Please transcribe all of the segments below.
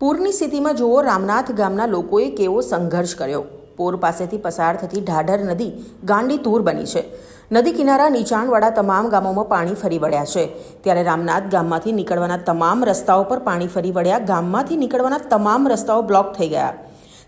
પૂરની સ્થિતિમાં જુઓ, રામનાથ ગામના લોકોએ કેવો સંઘર્ષ કર્યો. પૂર પાસેથી પસાર થતી ઢાઢર નદી ગાંડી તૂર બની છે. નદી કિનારા નીચાણવાળા તમામ ગામોમાં પાણી ફરી વળ્યા છે. ત્યારે રામનાથ ગામમાંથી નીકળવાના તમામ રસ્તાઓ પર પાણી ફરી વળ્યા, ગામમાંથી નીકળવાના તમામ રસ્તાઓ બ્લોક થઈ ગયા.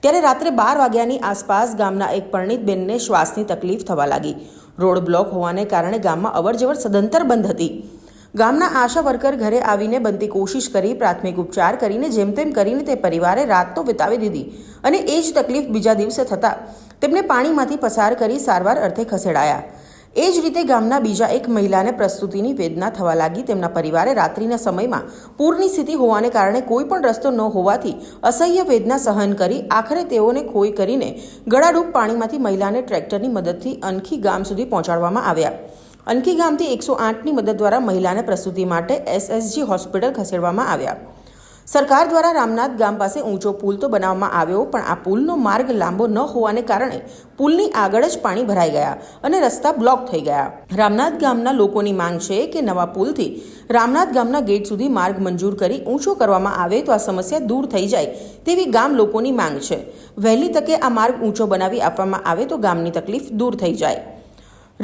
ત્યારે રાત્રે બાર વાગ્યાની આસપાસ ગામના એક પરણિત બેનને શ્વાસની તકલીફ થવા લાગી. રોડ બ્લોક હોવાને કારણે ગામમાં અવરજવર સદંતર બંધ હતી. ગામના આશા વર્કર ઘરે આવીને બનતી કોશિશ કરી, પ્રાથમિક ઉપચાર કરીને જેમ તેમ કરીને તે પરિવારે રાત તો વિતાવી દીધી અને એ જ તકલીફ બીજા દિવસે થતાં તેમને પાણીમાંથી પસાર કરી સારવાર અર્થે ખસેડાયા. એ જ રીતે ગામના બીજા એક મહિલાને પ્રસ્તુતિની વેદના થવા લાગી. તેમના પરિવારે રાત્રિના સમયમાં પૂરની સ્થિતિ હોવાને કારણે કોઈ પણ રસ્તો ન હોવાથી અસહ્ય વેદના સહન કરી આખરે તેઓને ખોઈ કરીને ગળાડૂબ પાણીમાંથી મહિલાને ટ્રેક્ટરની મદદથી અનખી ગામ સુધી પહોંચાડવામાં આવ્યા. અનખી ગામથી એકસો આઠની મદદ દ્વારા મહિલાને પ્રસૂતિ માટે એસએસજી હોસ્પિટલ ખસેડવામાં આવ્યા. સરકાર દ્વારા રામનાથ ગામ પાસે ઊંચો પુલ તો બનાવવામાં આવ્યો, પણ આ પુલનો માર્ગ લાંબો ન હોવાને કારણે પુલની આગળ જ પાણી ભરાઈ ગયા અને રસ્તા બ્લોક થઈ ગયા. રામનાથ ગામના લોકોની માંગ છે કે નવા પુલથી રામનાથ ગામના ગેટ સુધી માર્ગ મંજૂર કરી ઊંચો કરવામાં આવે તો આ સમસ્યા દૂર થઈ જાય તેવી ગામ લોકોની માંગ છે. વહેલી તકે આ માર્ગ ઊંચો બનાવી આપવામાં આવે તો ગામની તકલીફ દૂર થઈ જાય.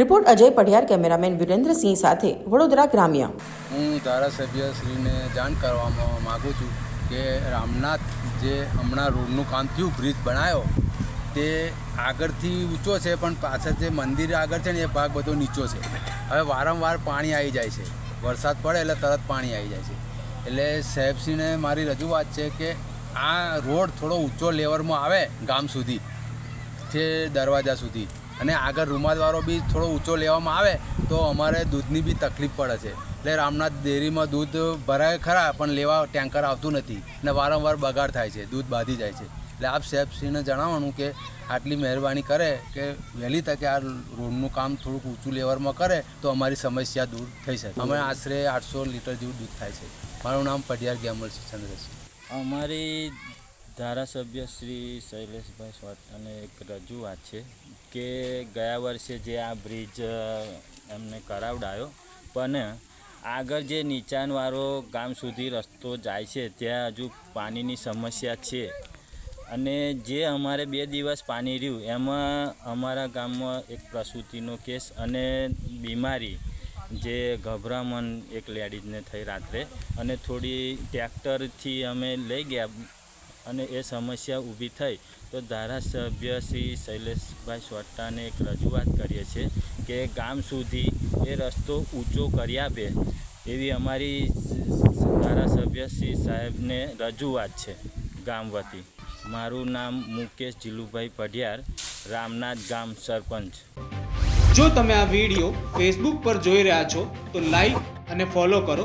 રિપોર્ટ અજય પઢિયાર, કેમેરામેન વિરેન્દ્રસિંહ સાથે વડોદરા ગ્રામ્ય. હું ધારાસભ્યશ્રીને જાણ કરવામાં માગું છું કે રામનાથ જે હમણાં રોડનું કામ થયું, બ્રિજ બનાવ્યો તે આગળથી ઊંચો છે, પણ પાછળ જે મંદિર આગળ છે ને, એ ભાગ બધો નીચો છે. હવે વારંવાર પાણી આવી જાય છે. વરસાદ પડે એટલે તરત પાણી આવી જાય છે. એટલે સાહેબશ્રીને મારી રજૂઆત છે કે આ રોડ થોડો ઊંચો લેવલમાં આવે ગામ સુધી છે દરવાજા સુધી. અને આગળ રૂમાલવાળો બી થોડો ઊંચો લેવામાં આવે, તો અમારે દૂધની બી તકલીફ પડે છે. એટલે રામનાથ ડેરીમાં દૂધ ભરાય ખરા, પણ લેવા ટેન્કર આવતું નથી અને વારંવાર બગાડ થાય છે, દૂધ બાંધી જાય છે. એટલે આપ સાહેબશ્રીને જણાવવાનું કે આટલી મહેરબાની કરે કે વહેલી તકે આ રોડનું કામ થોડુંક ઊંચું લેવલમાં કરે, તો અમારી સમસ્યા દૂર થઈ શકે. અમે આશરે આઠસો લીટર જેવું દૂધ થાય છે. મારું નામ પઢિયાર ગેમલ ચંદ્રસિંહ અમારી ધારાસભ્ય શ્રી શૈલેષભાઈ સ્વાતાને એક રજૂઆત છે કે ગયા વર્ષે જે આ બ્રિજ એમને કરાવડાયો, પણ આગળ જે નીચાણવાળો ગામ સુધી રસ્તો જાય છે, ત્યાં હજુ પાણીની સમસ્યા છે. અને જે અમારે બે દિવસ પાણી રહ્યું, એમાં અમારા ગામમાં એક પ્રસૂતિનો કેસ અને બીમારી, જે ગભરામણ એક લેડીઝને થઈ રાત્રે. અને થોડી ટ્રેક્ટરથી અમે લઈ ગયા અને એ સમસ્યા ઊભી થઈ, તો ધારાસભ્ય શ્રી શૈલેષભાઈ સ્વટ્ટાને એક રજૂઆત કરીએ છીએ કે ગામ સુધી એ રસ્તો ઊંચો કરી આપે એવી અમારી ધારાસભ્ય શ્રી સાહેબને રજૂઆત છે. ગામ વતી. મારું નામ મુકેશ જીલુભાઈ પઢિયાર, રામનાથ ગામ સરપંચ. જો તમે આ વીડિયો ફેસબુક પર જોઈ રહ્યા છો, તો લાઈક અને ફોલો કરો.